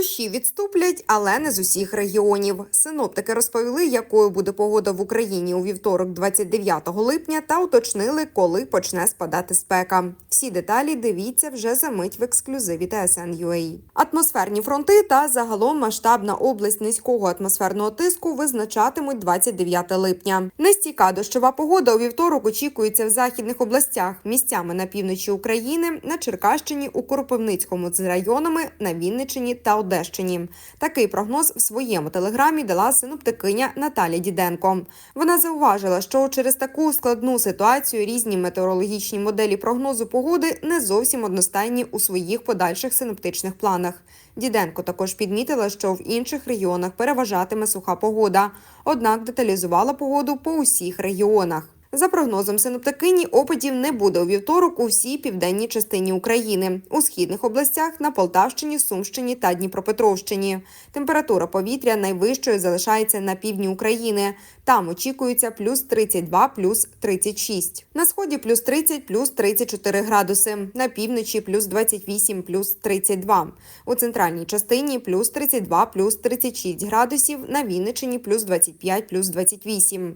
Дощі відступлять, але не з усіх регіонів. Синоптики розповіли, якою буде погода в Україні у вівторок, 29 липня, та уточнили, коли почне спадати спека. Всі деталі дивіться вже за мить в ексклюзиві TSN.ua. Атмосферні фронти та загалом масштабна область низького атмосферного тиску визначатимуть 29 липня. Нестійка дощова погода у вівторок очікується в західних областях, місцями на півночі України, на Черкащині, у Кропивницькому з районами, на Вінниччині та Одещині. Такий прогноз в своєму телеграмі дала синоптикиня Наталя Діденко. Вона зауважила, що через таку складну ситуацію різні метеорологічні моделі прогнозу погоди не зовсім одностайні у своїх подальших синоптичних планах. Діденко також підмітила, що в інших регіонах переважатиме суха погода, однак деталізувала погоду по усіх регіонах. За прогнозом синоптикині, опадів не буде у вівторок у всій південній частині України, у східних областях на Полтавщині, Сумщині та Дніпропетровщині. Температура повітря найвищою залишається на півдні України. Там очікується плюс 32, плюс 36. На сході плюс 30, плюс 34 градуси. На півночі плюс 28, плюс 32. У центральній частині плюс 32, плюс 36 градусів. На Вінниччині плюс 25, плюс 28.